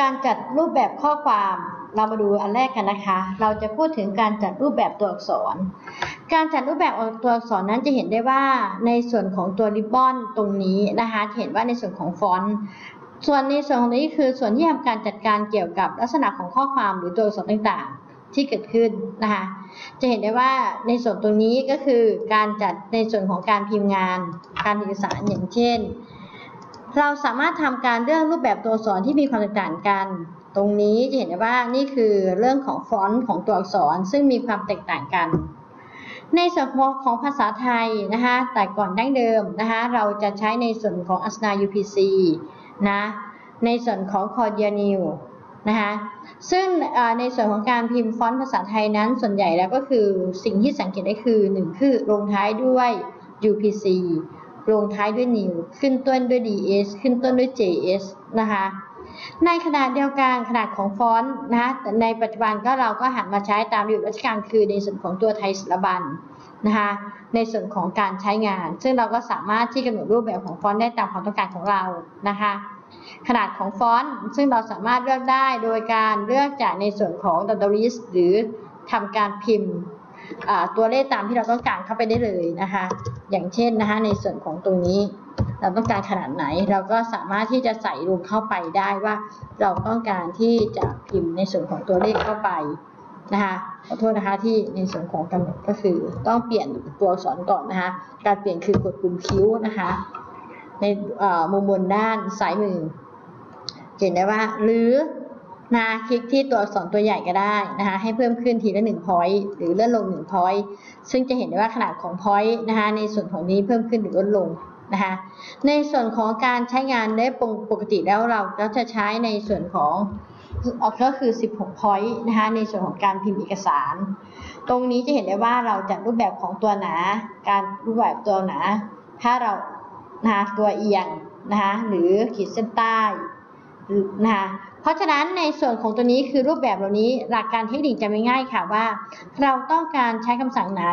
การจัดรูปแบบข้อความเรามาดูอันแรกกันนะคะ เราจะพูดถึงการจัดรูปแบบตัวอักษร การจัดรูปแบบตัวอักษรนั้นจะเห็นได้ว่าในส่วนของตัวริบบอนตรงนี้นะคะเห็นว่าในส่วนของฟอนต์ส่วนในส่วนของนี้คือส่วนที่ทำการจัดการเกี่ยวกับลักษณะของข้อความหรือตัวอักษรต่างๆ ที่เกิดขึ้นนะคะ จะเห็นได้ว่าในส่วนตรงนี้ก็คือการจัดในส่วนของการพิมพ์งาน การเอกสารอย่างเช่น เราสามารถทำการเรื่องรูปแบบตัวอักษรที่มีความแตกต่างกัน ตรงนี้จะเห็นได้ว่านี่คือเรื่องของฟอนต์ของตัวอักษรซึ่งมีความแตกต่างกัน ในส่วนของภาษาไทยนะคะแต่ก่อนดั้งเดิมนะคะเราจะใช้ในส่วนของอัสนา UPC นะในส่วนของ c o r d i a n i l นะคะซึ่งในส่วนของการพิมพ์ฟอนต์ภาษาไทยนั้นส่วนใหญ่แล้วก็คือสิ่งที่สังเกตได้คือ 1 คือลงท้ายด้วย UPC ลงท้ายด้วย new ขึ้นต้นด้วย ds ขึ้นต้นด้วย js นะคะในขนาดเดียวกันขนาดของฟอนต์นะแต่ในปัจจุบันก็เราก็หันมาใช้ตามอยู่ราชการคือในส่วนของตัวไทยศิลบันนะคะในส่วนของการใช้งาน ซึ่งเราก็สามารถที่กำหนดรูปแบบของฟอนต์ได้ตามความต้องการของเรานะคะขนาดของฟอนต์ซึ่งเราสามารถเลือกได้โดยการเลือกจากในส่วนของดัตเตอร์หรือทำการพิมพ์ ตัวเลขตามที่เราต้องการเข้าไปได้เลยนะคะ อย่างเช่นนะคะในส่วนของตรงนี้ เราต้องการขนาดไหน เราก็สามารถที่จะใส่ลงเข้าไปได้ว่า เราต้องการที่จะพิมพ์ในส่วนของตัวเลขเข้าไปนะคะขอโทษนะคะที่ในส่วนของกำหนดก็คือต้องเปลี่ยนตัวอักษรก่อนนะคะ การเปลี่ยนคือกดปุ่มคิ้วนะคะ ในมุมบนด้านซ้ายมือ เห็นได้ว่าหรือ นะคลิกที่ตัวอักษรตัวใหญ่ก็ได้นะคะให้เพิ่มขึ้นทีละหนึ่งพอยต์หรือเลื่อนลงหนึ่งพอยต์ซึ่งจะเห็นได้ว่าขนาดของพอยต์นะคะในส่วนของนี้เพิ่มขึ้นหรือลดลงนะคะในส่วนของการใช้งานได้ปกติแล้วเราก็จะใช้ในส่วนของก็คือ 16 point นะคะในส่วนของการพิมพ์เอกสาร ตรงนี้จะเห็นได้ว่าเราจัดรูปแบบของตัวหนา การรูปแบบตัวหนา ถ้าเรานะคะตัวเอียงนะคะหรือขีดเส้นใต้นะคะ เพราะฉะนั้นในส่วนของตัวนี้คือรูปแบบเหล่านี้หลักการเทคนิคจะไม่ง่ายค่ะว่า เราต้องการใช้คำสั่งไหน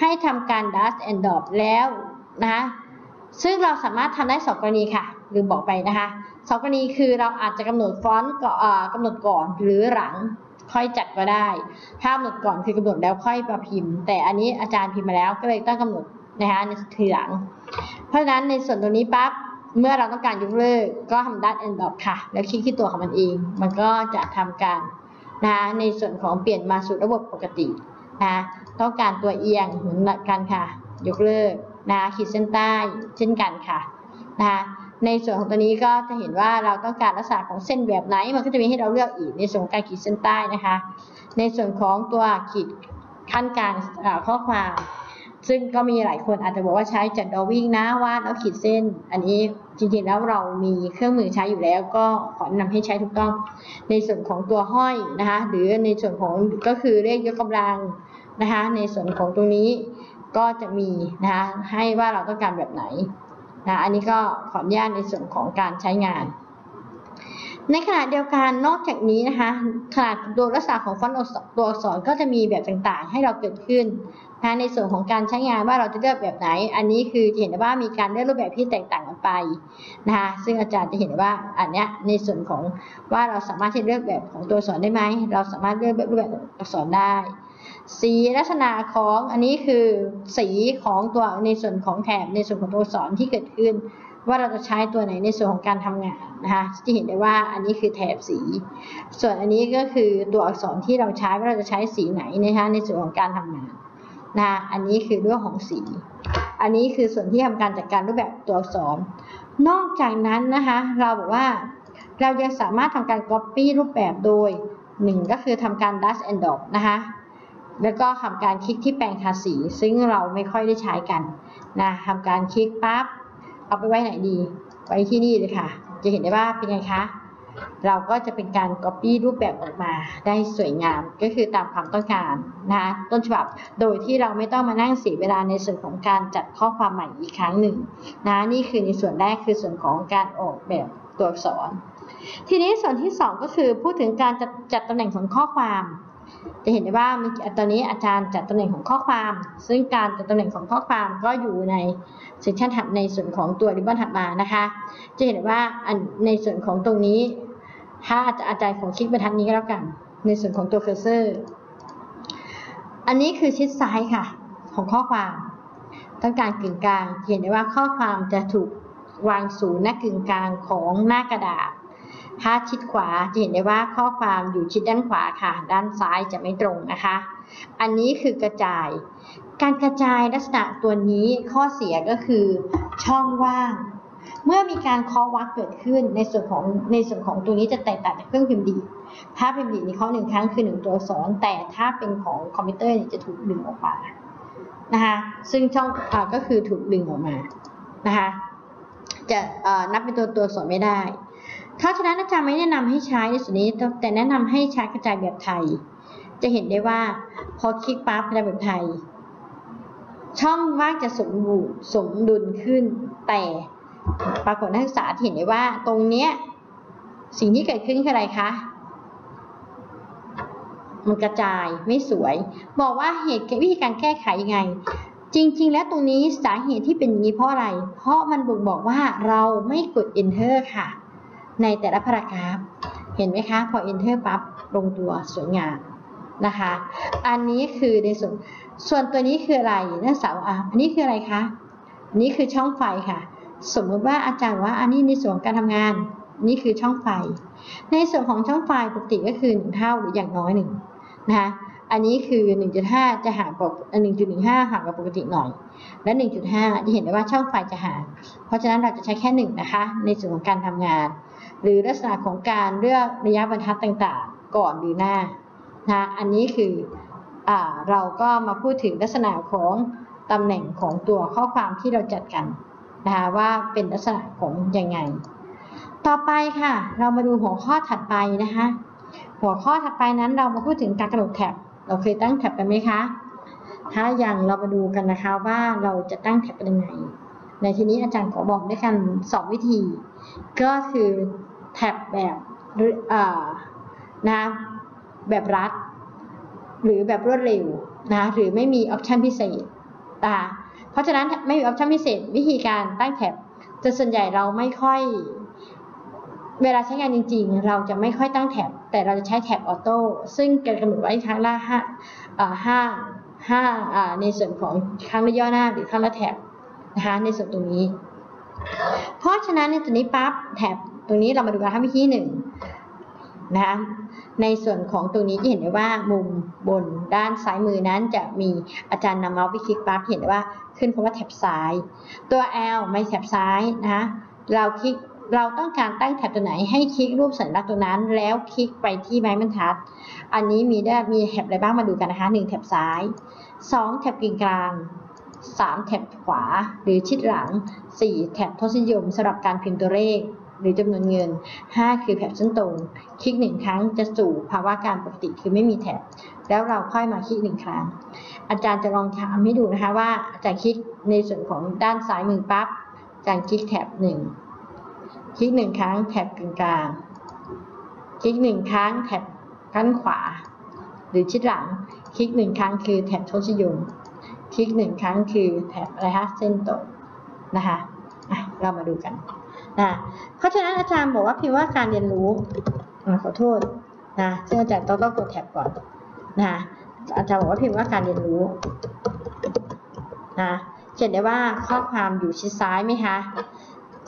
ให้ทำการ dust and drop แล้วนะคะซึ่งเราสามารถทำได้สองกรณีค่ะลืมบอกไปนะคะสองกรณีคือเราอาจจะกำหนดฟอนต์ก่อกำหนดก่อนหรือหลังค่อยจัดก็ได้ ถ้ากำหนดก่อนคือกำหนดแล้วค่อยมาพิมพ์ แต่อันนี้อาจารย์พิมพ์มาแล้วก็เลยต้องกำหนดนะคะในทีหลัง เพราะฉะนั้นในส่วนตรงนี้ปั๊บ เมื่อเราต้องการยกเลิกก็ทำดัตแอนด์ดอค่ะ แล้วคลิกที่ตัวของมันเอง มันก็จะทำการนะในส่วนของเปลี่ยนมาสู่ระบบปกตินะต้องการตัวเอียงเหมือนกันค่ะ ยกเลิกนะขีดเส้นใต้เช่นกันค่ะนะในส่วนของตัวนี้ก็จะเห็นว่าเราต้องการลักษณะของเส้นแบบไหน มันก็จะมีให้เราเลือกอีกในส่วนการขีดเส้นใต้นะคะ ในส่วนของตัวขีดขั้นกลางข้อความ ซึ่งก็มีหลายคนอาจจะบอกว่าใช้จัดดอวิ่งนะวาดแล้วขีดเส้น อันนี้จริงๆแล้วเรามีเครื่องมือใช้อยู่แล้ว ก็ขอแนะนำให้ใช้ถูกต้อง ในส่วนของตัวห้อยนะคะหรือในส่วนของก็คือเลขยกกำลังนะคะในส่วนของตรงนี้ก็จะมีนะคะให้ว่าเราต้องการแบบไหนนะอันนี้ก็ขออนุญาตในส่วนของการใช้งาน ในขณะเดียวกันนอกจากนี้นะคะขนาดตัวลักษณะของฟอนต์ตัวอักษรก็จะมีแบบต่างๆ ให้เราเกิดขึ้น นะในส่วนของการใช้งานว่าเราจะเลือกแบบไหน อันนี้คือจะเห็นได้ว่ามีการเลือกรูปแบบที่แตกต่างกันไปนะคะซึ่งอาจารย์จะเห็นว่าอันนี้ในส่วนของว่าเราสามารถที่เลือกแบบของตัวอักษรได้ไหมเราสามารถเลือกรูปแบบอักษรได้ สีลักษณะของอันนี้คือสีของตัวในส่วนของแถบในส่วนของตัวอักษรที่เกิดขึ้น ว่าเราจะใช้ตัวไหนในส่วนของการทำงานนะคะจะเห็นได้ว่าอันนี้คือแถบสี ส่วนอันนี้ก็คือตัวอักษรที่เราใช้ว่าเราจะใช้สีไหนนะคะในส่วนของการทำงาน นะอันนี้คือเรื่องของสี อันนี้คือส่วนที่ทำการจัดการรูปแบบตัวอักษร นอกจากนั้นนะคะเราบอกว่าเรายังสามารถทำการ Copy รูปแบบโดยหนึ่งก็คือทำการ Dash and Drop นะคะแล้วก็ทำการคลิกที่แปลงทาสี ซึ่งเราไม่ค่อยได้ใช้กันนะทำการคลิกปั๊บเอาไปไว้ไหนดี ไว้ที่นี่เลยค่ะ จะเห็นได้ว่าเป็นไงคะ เราก็จะเป็นการ Copy รูปแบบออกมาได้สวยงามก็คือตามความต้องการนะต้นฉบับโดยที่เราไม่ต้องมานั่งเสียเวลาในส่วนของการจัดข้อความใหม่อีกครั้งหนึ่งนะนี่คือในส่วนแรกคือส่วนของการออกแบบตัวอักษร ทีนี้ส่วนที่ 2 ก็คือพูดถึงการจัดจัดตำแหน่งของข้อความ จะเห็นได้ว่าตอนนี้อาจารย์จัดตำแหน่งของข้อความ ซึ่งการจัดตำแหน่งของข้อความก็อยู่ในเซสชันถัดในส่วนของตัวริบบอนถัดมานะคะ จะเห็นว่าในส่วนของตรงนี้ ถ้าอาจารย์ขอคลิกบรรทัดนี้ก็แล้วกัน ในส่วนของตัวเคอร์เซอร์ อันนี้คือชิดซ้ายค่ะ ของข้อความ ต้องการกึ่งกลาง เห็นได้ว่าข้อความจะถูกวางศูนย์หน้ากึ่งกลางของหน้ากระดาษ ถ้าชิดขวาจะเห็นได้ว่าข้อความอยู่ชิดด้านขวาค่ะ ด้านซ้ายจะไม่ตรงนะคะ อันนี้คือกระจาย การกระจายลักษณะตัวนี้ข้อเสียก็คือช่องว่าง เมื่อมีการเคาะวักเกิดขึ้นในส่วนของในส่วนของตัวนี้จะแตกต่างจากเครื่องพิมพ์ดี ถ้าพิมพ์ดีนี่เคาะหนึ่งครั้งคือหนึ่งตัวอักษรแต่ถ้าเป็นของคอมพิวเตอร์เนี่ยจะถูกดึงออกมานะคะซึ่งช่องอก็คือถูกดึงออกมานะคะจะนับเป็นตัวตัวอักษรไม่ได้เพราะฉะนั้นอาจารย์ไม่แนะนำให้ใช้ในส่วนนี้ แต่แนะนำให้ใช้กระจายแบบไทย จะเห็นได้ว่าพอคลิกปั๊บกระจายแบบไทย ช่องว่างจะสมบูรณ์สมดุลขึ้นแต่ ปรากฏนักศึกษาเห็นได้ว่าตรงเนี้ยสิ่งที่เกิดขึ้นคืออะไรคะ มันกระจายไม่สวย บอกว่าเหตุวิธีการแก้ไขยังไง จริง ๆ แล้วตรงนี้สาเหตุที่เป็นอย่างนี้เพราะอะไร เพราะมันบ่งบอกว่าเราไม่กด enter ค่ะ ในแต่ละพารากราฟ เห็นไหมคะ พอ enter ปั๊บลงตัวสวยงามนะคะ อันนี้คือในส่วนส่วนตัวนี้คืออะไรนักศึกษาอะอันนี้คืออะไรคะ อันนี้คือช่องไฟค่ะ สมมติว่าอาจารย์ว่าอันนี้ในส่วนการทำงานนี่คือช่องไฟ ในส่วนของช่องไฟปกติก็คือหนึ่งเท่าหรืออย่างน้อยหนึ่งนะคะอันนี้คือ 1.5 จะห่างกว่า1.15ห่างกับปกติหน่อย และ 1.5 จะเห็นได้ว่าช่องไฟจะห่าง เพราะฉะนั้นเราจะใช้แค่1นะคะในส่วนของการทำงาน หรือลักษณะของการเลือกระยะบรรทัดต่างๆ ก่อนหรือหน้านะอันนี้คืออเราก็มาพูดถึงลักษณะของตำแหน่งของตัวข้อความที่เราจัดกัน นะคะว่าเป็นลักษณะของยังไง ต่อไปค่ะ เรามาดูหัวข้อถัดไปนะคะ หัวข้อถัดไปนั้นเรามาพูดถึงการกระโดดแท็บ เราเคยตั้งแท็บกันไหมคะ ถ้าอย่างเรามาดูกันนะคะว่าเราจะตั้งแท็บเป็นยังไง ในที่นี้อาจารย์ขอบอกด้วยกันสองวิธี ก็คือแท็บแบบนะแบบรัดหรือแบบรวดเร็วนะหรือไม่มีออปชันพิเศษนะคะ เพราะฉะนั้นไม่มีออปชั่นพิเศษวิธีการตั้งแท็บจะส่วนใหญ่เราไม่ค่อย เวลาใช้งานจริง ๆ เราจะไม่ค่อยตั้งแท็บแต่เราจะใช้แท็บออโต้ซึ่งกำหนดไว้ครั้งละห้าห้าห้าในส่วนของครั้งละย่อหน้าหรือครั้งละแท็บนะคะในส่วนตรงนี้ เพราะฉะนั้นในตัวนี้ปั๊บแท็บตรงนี้เรามาดูการทำวิธีหนึ่ง นะคะในส่วนของตรงนี้จะเห็นได้ว่ามุมบนด้านซ้ายมือนั้นจะมีอาจารย์นำเมาส์ไปคลิกปั๊บเห็นได้ว่าขึ้นคำว่าแท็บซ้าย ตัว L ไม่แท็บซ้ายนะคะเราคลิกเราต้องการตั้งแท็บตัวไหนให้คลิกรูปสัญลักษณ์ตัวนั้น แล้วคลิกไปที่ไม้บรรทัด อันนี้มีได้มีแท็บอะไรบ้างมาดูกันนะคะ1แท็บซ้าย 2แท็บกลาง 3แท็บขวาหรือชิดหลัง 4แท็บทศนิยมสำหรับการพิมพ์ตัวเลข หรือจำนวนเงิน 5 คือแถบเส้นตรง คลิกหนึ่งครั้งจะสู่ภาวะการปกติคือไม่มีแถบ แล้วเราค่อยมาคลิกหนึ่งครั้ง อาจารย์จะลองทำให้ดูนะคะว่าอาจารย์คลิกในส่วนของด้านซ้ายมือปั๊บอาจารย์คลิกแถบหนึ่งคลิกหนึ่งครั้งแถบกลางกลางคลิกหนึ่งครั้งแถบด้านขวา หรือชิดหลัง คลิกหนึ่งครั้งคือแถบทศนิยมคลิกหนึ่งครั้งคือแถบอะไรคะเส้นตรงนะคะะเรามาดูกัน นะเพราะฉะนั้นอาจารย์บอกว่าพิมพ์ว่าการเรียนรู้อขอโทษนะซึ่งอาจารย์ต้องต้องกดแท็บก่อนนะอาจารย์บอกว่าพิมพ์ว่าการเรียนรู้นะเขียนได้ว่าข้อความอยู่ชิดซ้ายไหมคะ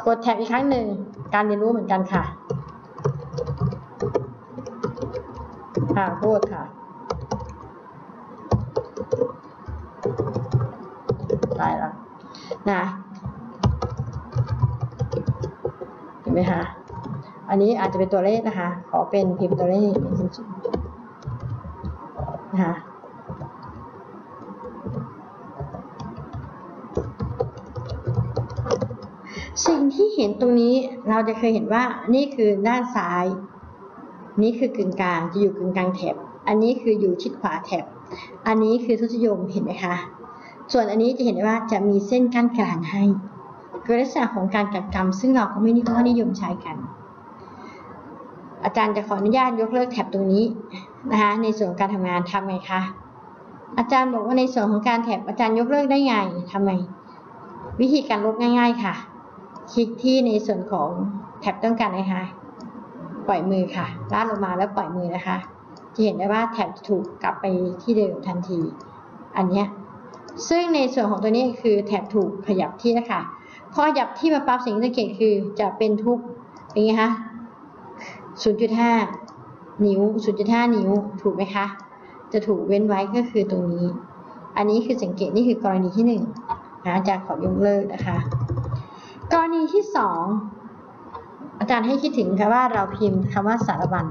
กดแท็บอีกครั้งหนึ่งการเรียนรู้เหมือนกันค่ะค่ะโทษค่ะตายแล้วนะ ไหมคะ อันนี้อาจจะเป็นตัวเลขนะคะ ขอเป็นพิมพ์ตัวเลขนะคะสิ่งที่เห็นตรงนี้เราจะเคยเห็นว่านี่คือด้านซ้าย นี่คือกึ่งกลางจะอยู่กึ่งกลางแถบ อันนี้คืออยู่ชิดขวาแถบ อันนี้คือทุติยมเห็นไหมคะ ส่วนอันนี้จะเห็นได้ว่าจะมีเส้นกั้นกลางให้ คือลักษณะของการกัดกรรม ซึ่งเราก็ไม่นิยมนิยมใช้กัน อาจารย์จะขออนุญาตยกเลิกแท็บตรงนี้นะคะในส่วนการทำงานทำไงคะอาจารย์บอกว่าในส่วนของการแท็บอาจารย์ยกเลิกได้ไงทำไม วิธีการลบง่าย ๆค่ะ คลิกที่ในส่วนของแท็บต้องการนะคะปล่อยมือค่ะลาดลงมาแล้วปล่อยมือนะคะ จะเห็นได้ว่าแถบถูกกลับไปที่เดิมทันที อันเนี้ยซึ่งในส่วนของตัวนี้คือแถบถูกขยับที่นะคะ พอขยับที่มาปั๊บสิ่งสังเกตคือจะเป็นทุกเป็นไงคะ0.5 นิ้ว 0.5 นิ้ว ถูกไหมคะ จะถูกเว้นไว้ก็คือตรงนี้ อันนี้คือสังเกตนี่คือกรณีที่หนึ่งนะอาจารย์ขอยกเลิกนะคะ กรณีที่สองอาจารย์ให้คิดถึงค่ะว่าเราพิมพ์คำว่าสารบัญ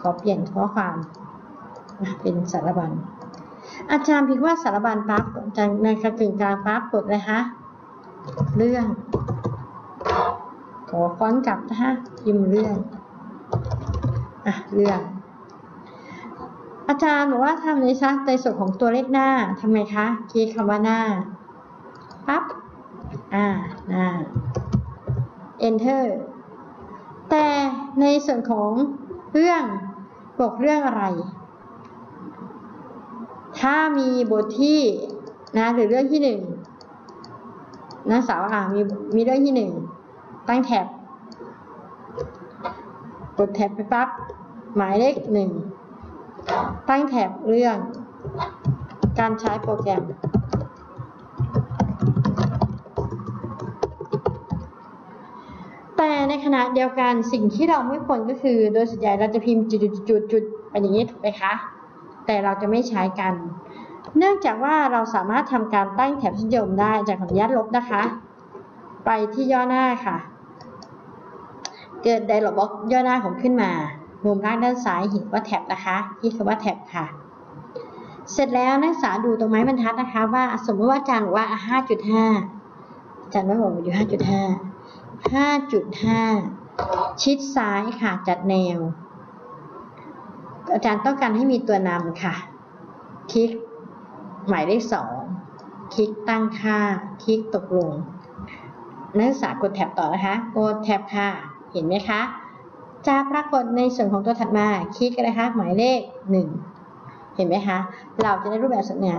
ขอเปลี่ยนข้อความเป็นสารบัญ อาจารย์พิมพ์ว่าสารบัญปั๊บจารย์ในกระกึ่งกลางปั๊บกดเลยคะเรื่องขอฟ้อนกลับนะคะพิมพ์เรื่องอะเรื่อง อาจารย์บอกว่าทำในซักในส่วนของตัวเลขหน้าทำไมคะคลิกคำว่าหน้าปั๊บอ่าหน้า enter แต่ในส่วนของเรื่องบอกเรื่องอะไร ถ้ามีบทที่นะหรือเรื่องที่หนึ่งนะสาวอ่ามีมีเรื่องที่หนึ่งตั้งแท็บกดแท็บไปปั๊บหมายเลขหนึ่งตั้งแท็บเรื่อง การใช้โปรแกรม แต่ในขณะเดียวกันสิ่งที่เราไม่ควรก็คือ โดยส่วนใหญ่เราจะพิมพ์จุดๆๆเป็นอย่างนี้ถูกไหมคะ แต่เราจะไม่ใช้กัน เนื่องจากว่าเราสามารถทำการตั้งแถบนิยมได้จากขออนุญาตลบนะคะ ไปที่ย่อหน้าค่ะ เกิดไดร์ล็อกบ็อกย่อหน้าผมขึ้นมามุมล่างด้านซ้ายเห็นว่าแท็บนะคะที่คำว่าแท็บค่ะ เสร็จแล้วนักศึกษาดูตรงไม้บรรทัดนะคะ ว่าสมมติว่าอาจารย์บอกว่า 5.5 อาจารย์ว่าบอกอยู่ 5.5 5.5 ชิดซ้ายค่ะจัดแนว อาจารย์ต้องการให้มีตัวนำค่ะ คลิกหมายเลขสองคลิกตั้งค่า คลิกตกลง นักศึกษากดแท็บต่อนะคะ กดแท็บค่ะ เห็นไหมคะ จะปรากฏในส่วนของตัวถัดมา คลิกนะคะ หมายเลขหนึ่งเห็นไหมคะ เราจะได้รูปแบบสัญญา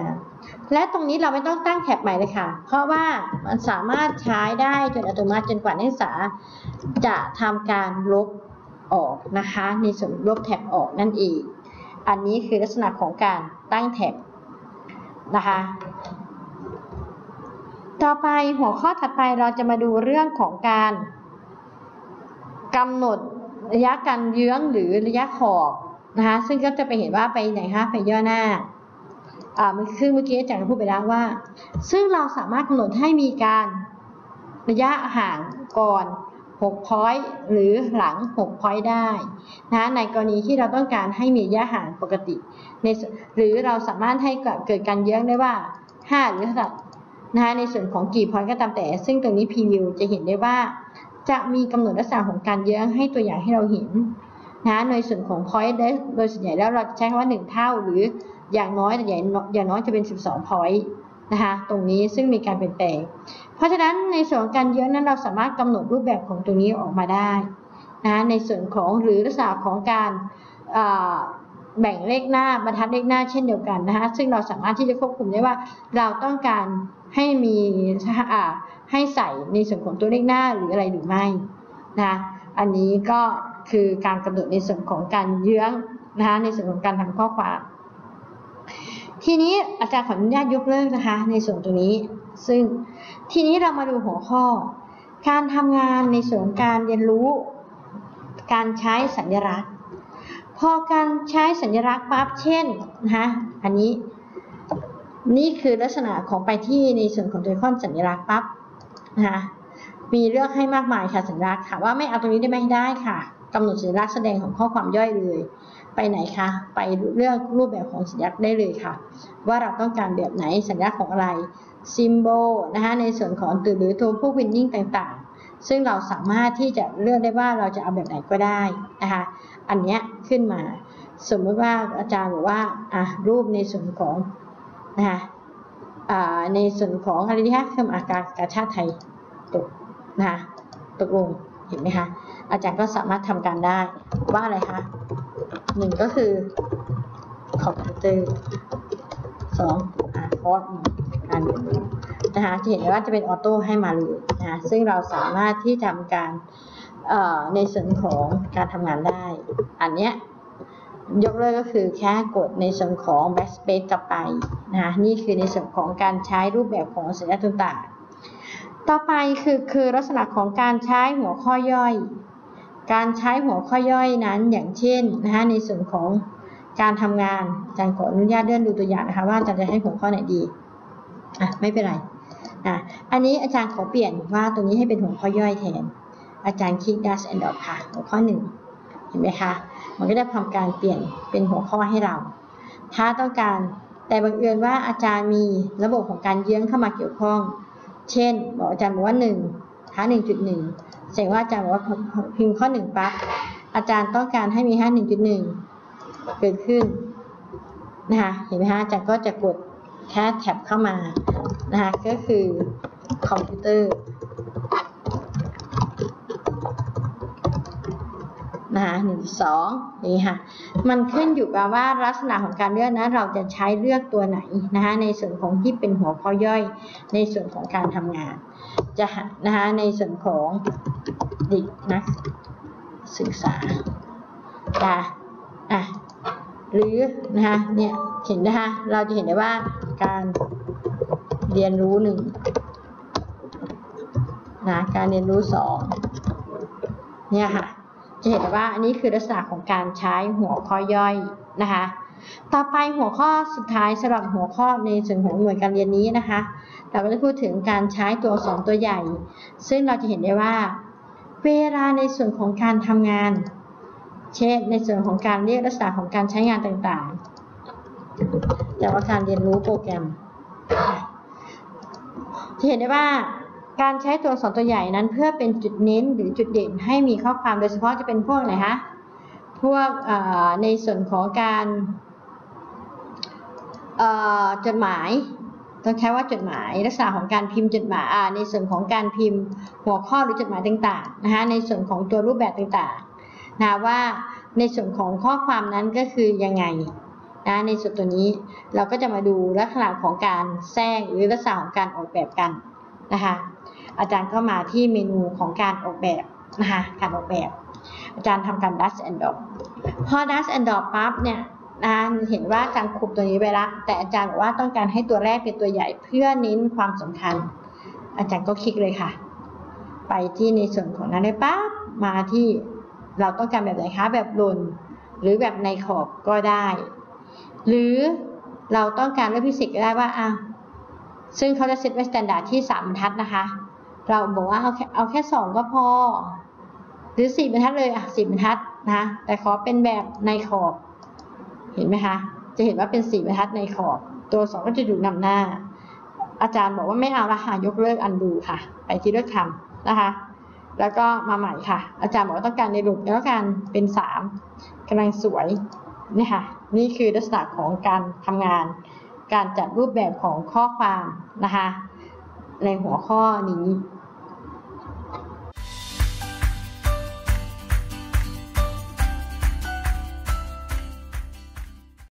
และตรงนี้เราไม่ต้องตั้งแท็บใหม่เลยค่ะ เพราะว่ามันสามารถใช้ได้จนอัตโนมัติจนกว่านักศึกษา จะทำการลบ ออกนะคะ ในส่วนลบแท็บออกนั่นเอง อันนี้คือลักษณะของการตั้งแท็บนะคะ ต่อไปหัวข้อถัดไปเราจะมาดูเรื่องของการกำหนดระยะการเยื้องหรือระยะขอบนะคะซึ่งก็จะไปเห็นว่าไปไหนคะไปย่อหน้าอ่าซึ่งเมื่อกี้อาจารย์พูดไปแล้วว่า ซึ่งเราสามารถกำหนดให้มีการระยะห่างก่อน 6 point หรือหลัง 6 point ได้นะในกรณีที่เราต้องการให้มีระยะห่างปกติในหรือเราสามารถให้เกิดการเยื้องได้ว่า 5 หรือเท่าไหร่นะคะในส่วนของกี่ point ก็ตามแต่ ซึ่งตรงนี้พรีวิวจะเห็นได้ว่า จะมีกำหนดลักษณะของการเยื้องให้ตัวอย่างให้เราเห็นนะในส่วนของ point โดยส่วนใหญ่แล้วเราจะใช้คำว่า 1 เท่าหรืออย่างน้อยแต่อย่างน้อยจะเป็น 12 point นะคะตรงนี้ซึ่งมีการเปลี่ยนแปลง เพราะฉะนั้นในส่วนการเยื้อนั้นเราสามารถกำหนดรูปแบบของตรงนี้ออกมาได้นะในส่วนของหรือลักษณะของการแบ่งเลขหน้าบรรทัดเลขหน้าเช่นเดียวกันนะคะซึ่งเราสามารถที่จะควบคุมได้ว่าเราต้องการให้มีให้ใส่ในส่วนของตัวเลขหน้าหรืออะไรหรือไม่นะอันนี้ก็คือการกำหนดในส่วนของการเยื้องนะคะในส่วนของการทำข้อความ ทีนี้อาจารย์ขออนุญาตยกเลิกนะคะ ในส่วนตรงนี้ ซึ่งทีนี้เรามาดูหัวข้อ การทำงานในส่วนการเรียนรู้ การใช้สัญลักษณ์ พอการใช้สัญลักษณ์ปั๊บเช่นนะคะอันนี้นี่คือลักษณะของไปที่ในส่วนของตัวข้อสัญลักษณ์ปั๊บนะคะมีเลือกให้มากมายค่ะสัญลักษณ์ค่ะว่าไม่เอาตรงนี้ได้ไหมได้ค่ะกำหนดสัญลักษณ์แสดงของข้อความย่อยเลย ไปไหนคะไปเลือกรูปแบบของสัญลักษณ์ได้เลยค่ะ ว่าเราต้องการแบบไหนสัญลักษณ์ของอะไรซิมโบลนะคะในส่วนของตัวหรือตัวพวกวินนิ่งต่างๆ ซึ่งเราสามารถที่จะเลือกได้ว่าเราจะเอาแบบไหนก็ได้นะคะอันนี้ขึ้นมาสมมติว่าอาจารย์บอกว่าอะรูปในส่วนของนะคะในส่วนของอะไรที่คะเครื่องอากาศกาชาติไทยตกนะคะตกลง เห็นไหมคะอาจารย์ก็สามารถทำการได้ว่าอะไรคะหนึ่งก็คือคอมพิวเตอร์สองอ่าคอร์สการเรียนรู้นะคะจะเห็นว่าจะเป็นออโต้ให้มาเลยนะคะซึ่งเราสามารถที่ทำการในส่วนของการทำงานได้ อันเนี้ยยกเลิกก็คือแค่กดในส่วนของ backspace กลับไปนะคะนี่คือในส่วนของการใช้รูปแบบของสัญญาณต่าง ต่อไปคือคือลักษณะของการใช้หัวข้อย่อย การใช้หัวข้อย่อยนั้นอย่างเช่นนะคะในส่วนของการทำงานอาจารย์ขออนุญาตเลื่อนดูตัวอย่างนะคะว่าอาจารย์จะให้หัวข้อไหนดีอะไม่เป็นไรอะอันนี้อาจารย์ขอเปลี่ยนว่าตัวนี้ให้เป็นหัวข้อย่อยแทน อาจารย์คลิก dash and dot ค่ะหัวข้อหนึ่งเห็นไหมคะมันก็จะทำการเปลี่ยนเป็นหัวข้อให้เรา ถ้าต้องการแต่บังเอิญว่าอาจารย์มีระบบของการเยื้องเข้ามาเกี่ยวข้อง เช่น บอกอาจารย์บอกว่าหนึ่งหา1.1แสดงว่าอาจารย์บอกว่าพิมพ์ข้อหนึ่งปั๊บอาจารย์ต้องการให้มีหาหนึ่งจุดหนึ่งเกิดขึ้นนะคะเห็นไหมคะอาจารย์ก็จะกดแค่แท็บเข้ามานะคะก็คือคอมพิวเตอร์ นะคะหนึ่งสองนี่ค่ะมันขึ้นอยู่กับว่าลักษณะของการเลือกนะเราจะใช้เลือกตัวไหนนะคะในส่วนของที่เป็นหัวข้อย่อย ในส่วนของการทำงานจะนะคะในส่วนของเด็กนักศึกษาค่ะอะหรือนะคะเนี่ยเห็นนะคะเราจะเห็นได้ว่าการเรียนรู้หนึ่งนะการเรียนรู้สองเนี่ยค่ะ จะเห็นว่าอันนี้คือลักษณะของการใช้หัวข้อย่อยนะคะ ต่อไปหัวข้อสุดท้ายสำหรับหัวข้อในส่วนของหน่วยการเรียนนี้นะคะ เราก็จะพูดถึงการใช้ตัวสองตัวใหญ่ ซึ่งเราจะเห็นได้ว่า เวลาในส่วนของการทำงาน เช่นในส่วนของการเรียกลักษณะของการใช้งานต่างๆแต่ว่าการเรียนรู้โปรแกรมจะเห็นได้ว่า การใช้ตัวอักษรตัวใหญ่นั้นเพื่อเป็นจุดเน้นหรือจุดเด่นให้มีข้อความโดยเฉพาะจะเป็นพวกอะไรคะพวกในส่วนของการจดหมายต้องใช้ว่าจดหมายลักษณะของการพิมพ์จดหมายในส่วนของการพิมพ์หัวข้อหรือจดหมายต่างๆนะคะในส่วนของตัวรูปแบบต่างๆนะว่าในส่วนของข้อความนั้นก็คือยังไงนะในส่วนตัวนี้เราก็จะมาดูลักษณะของการแทรกหรือลักษณะของการออกแบบกันนะคะ อาจารย์ก็มาที่เมนูของการออกแบบนะคะการออกแบบ อาจารย์ทำการ dash and drop พอ dash and drop ปั๊บเนี่ยนะเห็นว่าอาจารย์คุมตัวนี้ไปละแต่อาจารย์บอกว่าต้องการให้ตัวแรกเป็นตัวใหญ่เพื่อเน้นความสำคัญ อาจารย์ก็คลิกเลยค่ะ ไปที่ในส่วนของนั้นเลยปั๊บมาที่เราต้องการแบบไหนคะแบบหล่นหรือแบบในขอบก็ได้ หรือเราต้องการเลือกพิเศษก็ได้ว่าอะซึ่งเขาจะเซตไว้มาตรฐานที่3บรรทัดนะคะ เราบอกว่าเอาแค่เอาแค่สองก็พอ หรือสี่บรรทัดเลยอะสี่บรรทัดนะแต่ขอเป็นแบบในขอบ เห็นไหมคะ จะเห็นว่าเป็นสี่บรรทัดในขอบ ตัวสองก็จะอยู่นำหน้า อาจารย์บอกว่าไม่เอาละค่ะยกเลิกอันดูค่ะ ไปที่เลือกคำนะคะ แล้วก็มาใหม่ค่ะ อาจารย์บอกว่าต้องการในรูปแล้วการเป็นสามกำลังสวยนี่ค่ะ นี่คือลักษณะของการทำงาน การจัดรูปแบบของข้อความนะคะ ในหัวข้อนี้